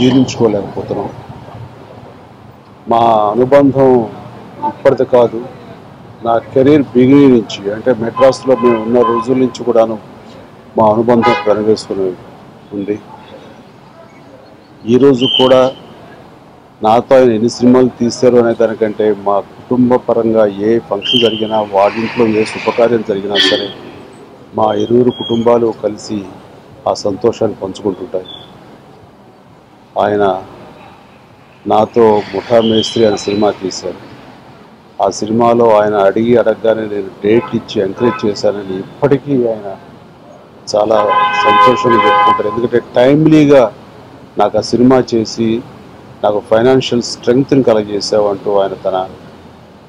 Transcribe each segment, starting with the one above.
జీర్ణించుకోలేకపోతున్నాం. మా అనుబంధం ఇప్పటిది కాదు. నా కెరీర్ బిగినింగ్ నుంచి అంటే మెడ్రాస్లో మేము ఉన్న రోజుల నుంచి కూడాను మా అనుబంధం కనివేసుకుని ఉంది. ఈరోజు కూడా నాతో ఆయన ఎన్ని సినిమాలు తీశారు అనే దానికంటే మా కుటుంబ పరంగా ఏ ఫంక్షన్ జరిగినా వాడింట్లో ఏ శుభకార్యం జరిగినా సరే మా ఇరువురు కుటుంబాలు కలిసి ఆ సంతోషాన్ని పంచుకుంటుంటాయి. ఆయన నాతో ముఠా మేస్త్రి అనే సినిమా తీశారు. ఆ సినిమాలో ఆయన అడిగి అడగగానే నేను డేట్ ఇచ్చి ఎంకరేజ్ చేశానని ఇప్పటికీ ఆయన చాలా సంతోషంగా చెప్పుకుంటారు. ఎందుకంటే టైమ్లీగా నాకు ఆ సినిమా చేసి నాకు ఫైనాన్షియల్ స్ట్రెంగ్త్ని కలగజేసావంటూ ఆయన తన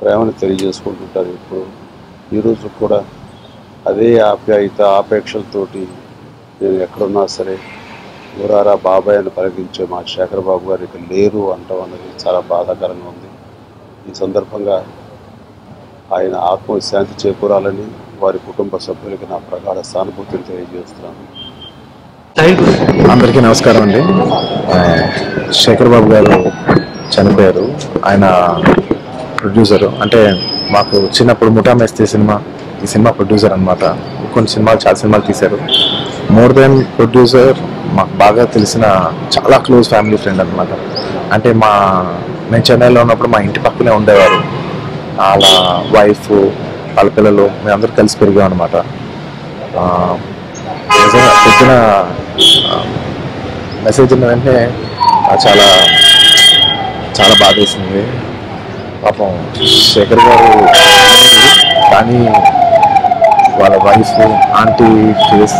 ప్రేమను తెలియజేసుకుంటుంటారు. ఇప్పుడు ఈరోజు కూడా అదే ఆప్యాయత ఆపేక్షలతోటి నేను ఎక్కడున్నా సరే ఊరారా బాబాయ్ అని పలికించే మా శేఖర్ బాబు గారు ఇక లేరు అంటాం అన్నది చాలా బాధాకరంగా ఉంది. ఈ సందర్భంగా ఆయన ఆత్మ శాంతి చేకూరాలని వారి కుటుంబ సభ్యులకి నా ప్రగాఢ సానుభూతిని తెలియజేస్తున్నాను. అందరికీ నమస్కారం అండి. శేఖర్ బాబు గారు చనిపోయారు. ఆయన ప్రొడ్యూసర్ అంటే మాకు చిన్నప్పుడు ముఠా మేస్తే సినిమా ఈ సినిమా ప్రొడ్యూసర్ అన్నమాట. కొన్ని సినిమాలు చాలా సినిమాలు తీశారు. మోర్ దెన్ ప్రొడ్యూసర్ మాకు బాగా తెలిసిన చాలా క్లోజ్ ఫ్యామిలీ ఫ్రెండ్ అనమాట అంటే మా నేను చెన్నైలో ఉన్నప్పుడు మా ఇంటి పక్కనే ఉండేవారు. వాళ్ళ వైఫ్ వాళ్ళ పిల్లలు మేమందరూ కలిసి పెరిగాం అనమాట నిజంగా పొద్దున మెసేజ్ ఉన్న వెంటనే చాలా చాలా బాధ వేసింది. పాపం శేఖర్ గారు కానీ వాళ్ళ వైఫ్ ఆంటీ ఫేస్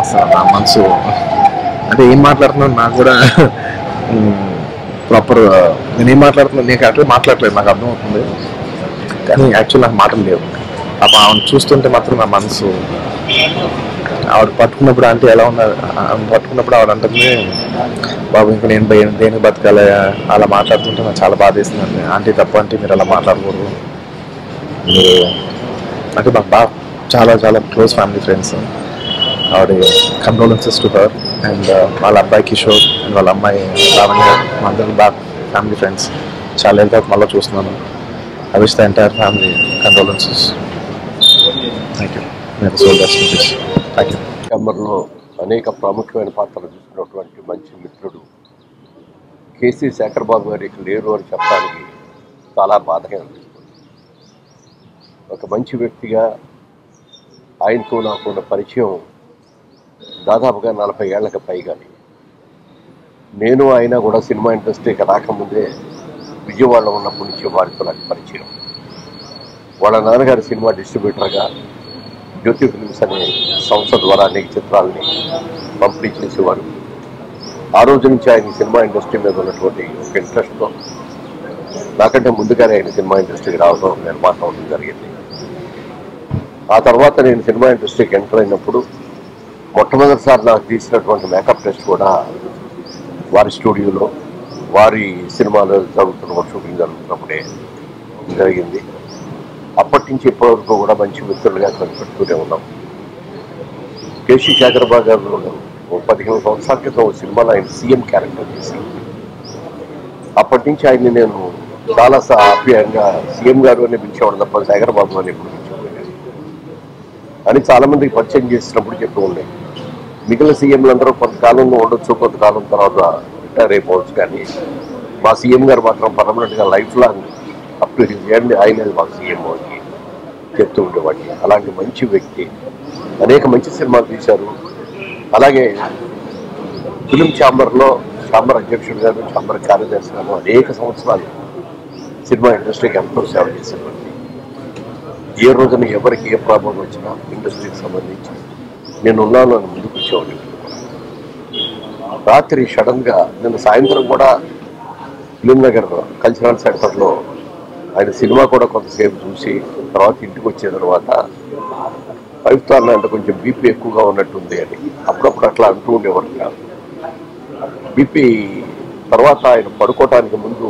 అసలు నా మనసు అంటే ఏం మాట్లాడుతున్నాను నాకు కూడా ప్రాపర్ నేను ఏం మాట్లాడుతున్నాను నేను కరెక్ట్గా మాట్లాడలేదు నాకు అర్థమవుతుంది. కానీ యాక్చువల్ నాకు మాటలు లేవు. పాప ఆమెను చూస్తుంటే మాత్రం నా మనసు ఆవిడ పట్టుకున్నప్పుడు అంటే ఎలా ఉన్నారు? ఆమె పట్టుకున్నప్పుడు ఆవిడ అంటుంది బాబు ఇంకా నేను భయ- దేనికి బతకాలి? అలా మాట్లాడుతుంటే నాకు చాలా బాధ వేసిందండి. ఆంటీ తప్ప అంటే మీరు అలా మాట్లాడకూడదు. మీరు అంటే మాకు బాగా చాలా చాలా క్లోజ్ ఫ్యామిలీ ఫ్రెండ్స్. ఆవిడ condolences to her and uh, వాళ్ళ అబ్బాయి కిషోర్ అండ్ వాళ్ళ అమ్మాయి లావణ్య మా అందరం బాగా ఫ్యామిలీ ఫ్రెండ్స్ చాలా ఏళ్ళ తర్వాత మళ్ళీ చూస్తున్నాను. I wish the entire family condolences thank you నేను సోల్ థ్యాంక్ యూ ఛాంబర్లో అనేక ప్రాముఖ్యమైన పాత్రలు చూసినటువంటి మంచి మిత్రుడు కేసీ శేఖర్ బాబు గారికి లేరు అని చెప్పడానికి చాలా బాధగా అనిపిస్తుంది ఒక మంచి వ్యక్తిగా ఆయనతో నాకున్న పరిచయం దాదాపుగా నలభై ఏళ్ళకి పైగా నేను ఆయన కూడా సినిమా ఇండస్ట్రీకి రాకముందే విజయవాడలో ఉన్నప్పటి నుంచి వారితో నాకు పరిచయం. వాళ్ళ నాన్నగారి సినిమా డిస్ట్రిబ్యూటర్గా జ్యోతి ఫిలిమ్స్ అనే సంస్థ ద్వారా అనేక చిత్రాలని పంపిణీ చేసేవారు. ఆ రోజు నుంచి ఆయన సినిమా ఇండస్ట్రీ మీద ఉన్నటువంటి ఒక ఇంట్రెస్ట్తో నాకంటే ముందుగానే ఆయన సినిమా ఇండస్ట్రీకి రావడం నిర్మాణం అవడం జరిగింది. ఆ తర్వాత నేను సినిమా ఇండస్ట్రీకి ఎంటర్ అయినప్పుడు మొట్టమొదటిసారి నాకు తీసినటువంటి మేకప్ టెస్ట్ కూడా వారి స్టూడియోలో వారి సినిమాలో జరుగుతున్న షూటింగ్ జరుగుతున్నప్పుడే జరిగింది. అప్పటి నుంచి ఇప్పటివరకు కూడా మంచి మిత్రులుగా కనిపెట్టుకునే ఉన్నాం. కేసీ శేఖరబాబు గారు ఓ పదిహేను సంవత్సరాల క్రితం ఒక సినిమాలో ఆయన సీఎం క్యారెక్టర్ చేశారు. అప్పటి నుంచి ఆయన్ని నేను చాలా ఆప్యాయంగా సీఎం గారు అని పిలిచేవాడు తప్ప శేఖరబాబు అని ఎప్పుడు పిలిచేవాడు అని చాలామందికి పరిచయం చేసినప్పుడు చెప్తూ ఉండేది మిగిలిన సీఎంలు అందరూ కొంతకాలంలో ఉండొచ్చు కొంతకాలం తర్వాత రిటైర్ అయిపోవచ్చు. కానీ మా సీఎం గారు మాత్రం పర్మనెంట్గా life long up to his end ఆయన మా సీఎం అని చెప్తూ ఉండేవాడిని. అలాంటి మంచి వ్యక్తి. అనేక మంచి సినిమాలు తీశారు. అలాగే ఫిలిం ఛాంబర్లో ఛాంబర్ అధ్యక్షుడు గారు ఛాంబర్ కార్యదర్శి గారు అనేక సంవత్సరాలు సినిమా ఇండస్ట్రీకి ఎంతో సేవ చేసేవాడిని. ఏ రోజున ఎవరికి ఏ ప్రాబ్లం వచ్చినా ఇండస్ట్రీకి సంబంధించి నేను ఉన్నాను అని ముందుకు వచ్చేవాడిని. రాత్రి సడన్గా నిన్న సాయంత్రం కూడా ఫిలిం నగర్ కల్చరల్ సెంటర్లో ఆయన సినిమా కూడా కొంతసేపు చూసి తర్వాత ఇంటికి వచ్చిన తర్వాత ఫైవ్ అంటే కొంచెం బీపీ ఎక్కువగా ఉన్నట్టుంది అని అప్పుడప్పుడు అట్లా అంటూ ఉండేవారు కాదు. బీపీ తర్వాత ఆయన పడుకోవటానికి ముందు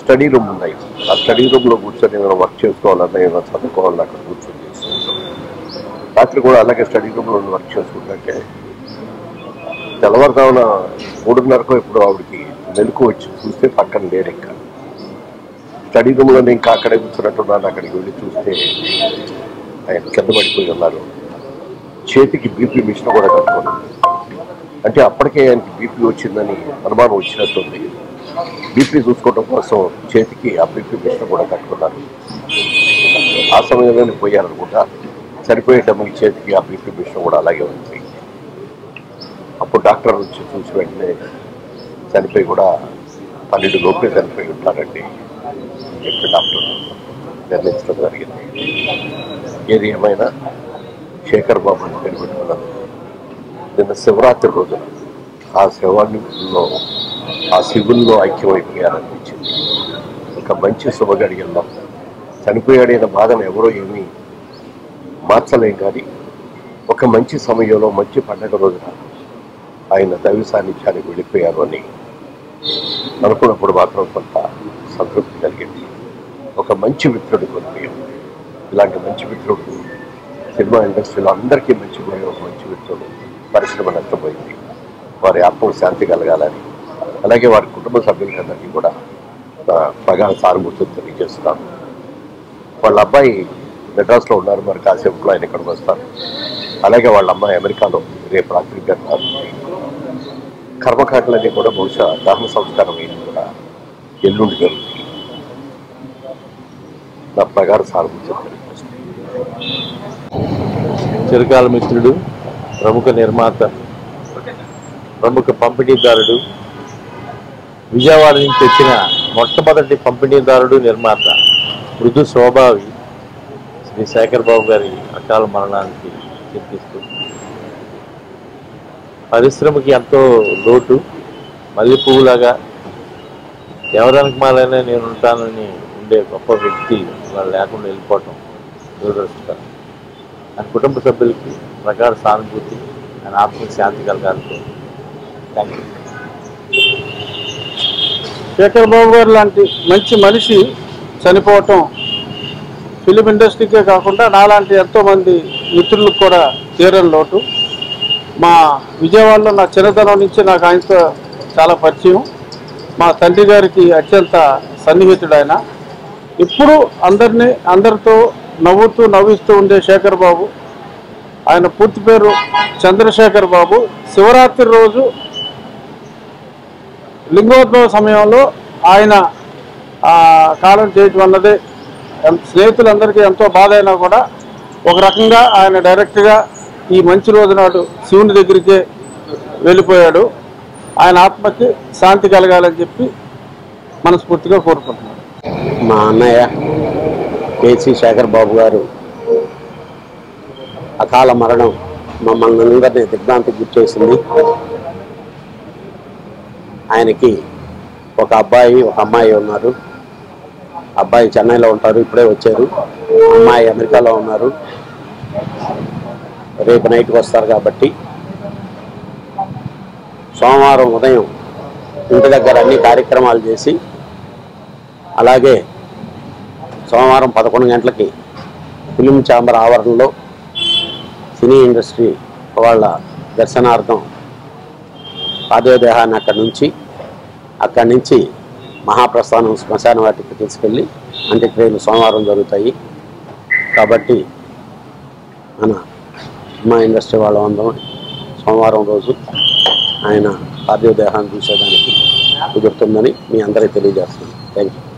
స్టడీ రూమ్ ఉన్నాయి. ఆ స్టడీ రూమ్లో కూర్చొని ఏమైనా వర్క్ చేసుకోవాలన్నా ఏమైనా చదువుకోవాలన్నా అక్కడ కూర్చొని రాత్రి కూడా అలాగే స్టడీ రూమ్లో వర్క్ చేసుకుంటే తెల్లవారుజామున మూడున్నరకు ఇప్పుడు ఆవిడకి మెలకు వచ్చి చూస్తే పక్కన లేరు ఇంకా. స్టడీ రూమ్లో నేను ఇంకా అక్కడే కూర్చున్నట్టున్నాను అక్కడికి వెళ్ళి చూస్తే ఆయన కింద పడిపోయి ఉన్నారు. చేతికి బీపీ మిషన్ కూడా కట్టుకున్నాను. అంటే అప్పటికే ఆయనకి బీపీ వచ్చిందని అనుమానం వచ్చినట్టుంది. బీపీ చూసుకోవడం కోసం చేతికి ఆ బీపీ మిషన్ కూడా కట్టుకున్నారు. ఆ సమయంలోనే పోయారనుకుంటా. చనిపోయేటప్పుడు చేతికి ఆ బీపీ మిషన్ కూడా అలాగే ఉంది. అప్పుడు డాక్టర్ వచ్చి చూసి వెంటనే చనిపోయి కూడా పన్నెండు లోపే చనిపోయి ఉంటారండి. చెప్పి డాక్టర్ నిర్ణయించడం జరిగింది. ఏది ఏమైనా శేఖర్ బాబు అని పేరు నిన్న శివరాత్రి రోజున ఆ శివాల్లో ఆ శివుల్లో ఐక్యమైపోయారనిపించింది. ఇంకా మంచి శుభగడియల్లో చనిపోయాడైన బాధను ఎవరో ఏమీ మార్చలేం కానీ ఒక మంచి సమయంలో మంచి పండగ రోజున ఆయన దైవ సాన్నిధ్యానికి వెళ్ళిపోయారు అని అనుకున్నప్పుడు మాత్రం కొంత సంతృప్తి కలిగింది. ఒక మంచి మిత్రుడు కొనిపోయాం ఇలాంటి మంచి మిత్రుడు సినిమా ఇండస్ట్రీలో అందరికీ మంచి పోయే ఒక మంచి మిత్రుడు పరిశ్రమ నష్టపోయింది. వారి ఆత్మకు శాంతి కలగాలని అలాగే వారి కుటుంబ సభ్యులందరికీ కూడా ప్రగాఢ సానుభూతిని తెలియజేస్తున్నాను. వాళ్ళ అబ్బాయి మెడ్రాస్లో ఉన్నారు. మరి కాసేపులో ఆయన ఇక్కడికి వస్తారు. అలాగే వాళ్ళ అమ్మాయి అమెరికాలో రేపు రాత్రి వెళ్తారు కర్మకాండలన్నీ కూడా బహుశా దహన సంస్కారం అయింది కూడా ఎల్లుండి జరుగుతుంది. నా ప్రగాఢ సానుభూతి చిరకాల మిత్రుడు ప్రముఖ నిర్మాత ప్రముఖ పంపిణీదారుడు విజయవాడ నుంచి వచ్చిన మొట్టమొదటి పంపిణీదారుడు నిర్మాత మృదు స్వభావి శ్రీ శేఖర్ బాబు గారి అకాల మరణానికి చింతిస్తూ. పరిశ్రమకి ఎంతో లోటు మల్లె పువ్వులాగా ఎవరికి మాలైనా నేను ఉంటానని ఉండే గొప్ప వ్యక్తి వాళ్ళు లేకుండా వెళ్ళిపోవటం దురదృష్టకరం. ఆయన కుటుంబ సభ్యులకి ప్రగాఢ సానుభూతి ఆయన ఆత్మకి శాంతి కలగాలి థ్యాంక్ యూ శేఖర్ బాబు గారు లాంటి మంచి మనిషి చనిపోవటం ఫిలిం ఇండస్ట్రీకే కాకుండా నాలాంటి ఎంతోమంది మిత్రులకు కూడా తీరని లోటు. మా విజయవాడలో నా చిన్నతనం నుంచి నాకు ఆయనతో చాలా పరిచయం. మా తండ్రి గారికి అత్యంత సన్నిహితుడు ఆయన. ఇప్పుడు అందరినీ అందరితో నవ్వుతూ నవ్విస్తూ ఉండే శేఖర్ బాబు ఆయన పూర్తి పేరు చంద్రశేఖర్ బాబు. శివరాత్రి రోజు లింగోద్భవ సమయంలో ఆయన కాలం చేయటం అన్నదే స్నేహితులందరికీ ఎంతో బాధ అయినా కూడా ఒక రకంగా ఆయన డైరెక్ట్గా ఈ మంచి రోజు నాడు శివుని దగ్గరికే వెళ్ళిపోయాడు. ఆయన ఆత్మకి శాంతి కలగాలని చెప్పి మనస్ఫూర్తిగా కోరుకుంటున్నాను. మా అన్నయ్య కేసీ శేఖర్ బాబు గారు అకాల మరణం మమ్మల్ని అందరినీ దిగ్భ్రాంతికి గుర్చేసింది ఆయనకి ఒక అబ్బాయి ఒక అమ్మాయి ఉన్నారు. అబ్బాయి చెన్నైలో ఉంటారు ఇప్పుడే వచ్చారు. అమ్మాయి అమెరికాలో ఉన్నారు. రేపు నైట్కి వస్తారు కాబట్టి. సోమవారం ఉదయం ఇంటి దగ్గర అన్ని కార్యక్రమాలు చేసి అలాగే సోమవారం పదకొండు గంటలకి ఫిలిం ఛాంబర్ ఆవరణలో సినీ ఇండస్ట్రీ వాళ్ళ దర్శనార్థం పాదోదేహాన్ని అక్కడి నుంచి అక్కడి నుంచి మహాప్రస్థానం శ్మశాన వాటికి తీసుకెళ్ళి అంత్యక్రియలు సోమవారం జరుగుతాయి. కాబట్టి మన సినిమా ఇండస్ట్రీ వాళ్ళందరం సోమవారం రోజు ఆయన పార్థివ దేహాన్ని చూసేదానికి కుదురుతుందని మీ అందరికీ తెలియజేస్తున్నాను. Thank you